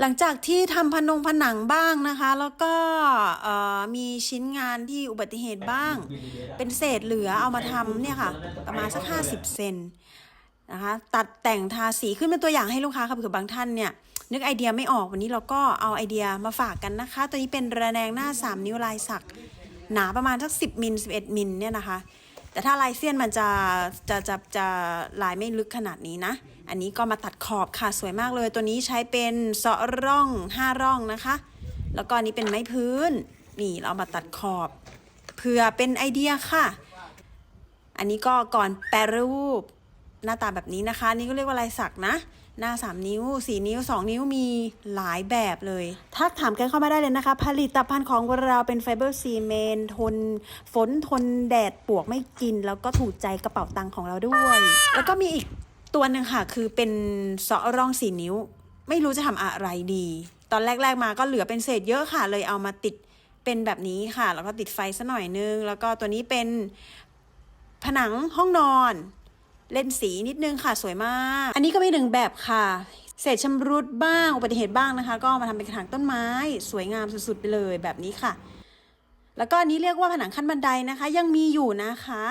หลังจากที่ทำพนงผนังบ้างนะคะ แล้วก็มีชิ้นงานที่อุบัติเหตุบ้าง เป็นเศษเหลือเอามาทำเนี่ยค่ะ ประมาณสัก50เซนนะคะ ตัดแต่งทาสีขึ้นเป็นตัวอย่างให้ลูกค้าค่ะเผื่อบางท่านเนี่ย นึกไอเดียไม่ออกวันนี้เราก็เอาไอเดียมาฝากกันนะคะ ตัวนี้เป็นระแนงหน้า 3 นิ้วลายสัก หนาประมาณสัก 10มิล11มิลเนี่ยนะคะ แต่ถ้าลายเส้นมันจะจะจะจะลายไม่ลึกขนาดนี้นะ อันนี้ก็มาตัดขอบค่ะสวยมากเลย ตัวนี้ใช้เป็นเสาะร่อง5ร่องนะคะ แล้วก็อันนี้เป็นไม้พื้น นี่เรามาตัดขอบเพื่อเป็นไอเดียค่ะ อันนี้ก็ก่อนแปรรูป หน้าตาแบบนี้นะคะ นี่ก็เรียกว่าลายสักนะ หน้า 3 นิ้ว 4 นิ้ว 2 นิ้วมีหลายแบบเลยทักถามกันเข้ามาได้เลยนะคะ ผลิตภัณฑ์ของเราเป็นไฟเบอร์ซีเมนทนฝนทนแดดปวกไม่กิน แล้วก็ถูกใจกระเป๋าตังค์ของเราด้วย แล้วก็มีอีกตัวหนึ่งค่ะ คือเป็นเสาะร่อง 4 นิ้ว ไม่รู้จะทำอะไรดี ตอนแรก ๆมาก็เหลือเป็นเศษเยอะค่ะ เลยเอามาติดเป็นแบบนี้ค่ะ แล้วก็ติดไฟซะหน่อยนึง แล้วก็ตัวนี้เป็นผนังห้องนอน เล่นสีนิดนึงค่ะสวยมาก อันนี้ก็เป็นหนึ่งแบบค่ะเศษชำรุดบ้างอุบัติเหตุบ้างนะคะ ก็มาทำเป็นกระถางต้นไม้ สวยงามสุดๆไปเลยแบบนี้ค่ะ แล้วก็อันนี้เรียกว่าผนังขั้นบันไดนะคะ ยังมีอยู่นะคะ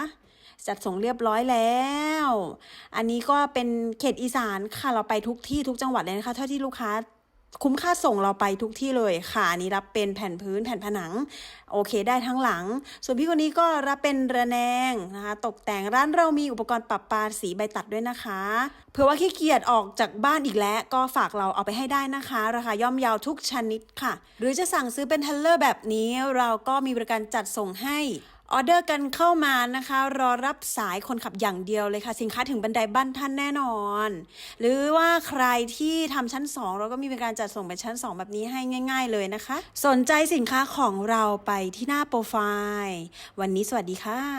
จัดส่งเรียบร้อยแล้ว อันนี้ก็เป็นเขตอีสานค่ะเราไปทุกที่ทุกจังหวัดเลยนะคะ เท่าที่ลูกค้า คุ้มค่าส่งเราไปทุกที่เลยค่ะนี้รับเป็นแผ่นพื้นแผ่นผนัง โอเคได้ทั้งหลัง ส่วนพี่คนนี้ก็รับเป็นระแนงนะคะ ตกแต่งร้านเรามีอุปกรณ์ปรับปาสีใบตัดด้วยนะคะเผื่อว่าขี้เกียจออกจากบ้านอีกแล้ว ก็ฝากเราเอาไปให้ได้นะคะ ราคาย่อมเยาวทุกชนิดค่ะ หรือจะสั่งซื้อเป็นเทเลอร์แบบนี้เราก็มีบริการจัดส่งให้ ออเดอร์กันเข้ามานะคะ รอรับสายคนขับอย่างเดียวเลยค่ะ สินค้าถึงบันไดบ้านท่านแน่นอน หรือว่าใครที่ทำชั้น 2 เราก็มีการจัดส่งไปชั้น 2 แบบนี้ให้ง่าย ๆ เลยนะคะ สนใจสินค้าของเราไปที่หน้าโปรไฟล์ วันนี้สวัสดีค่ะ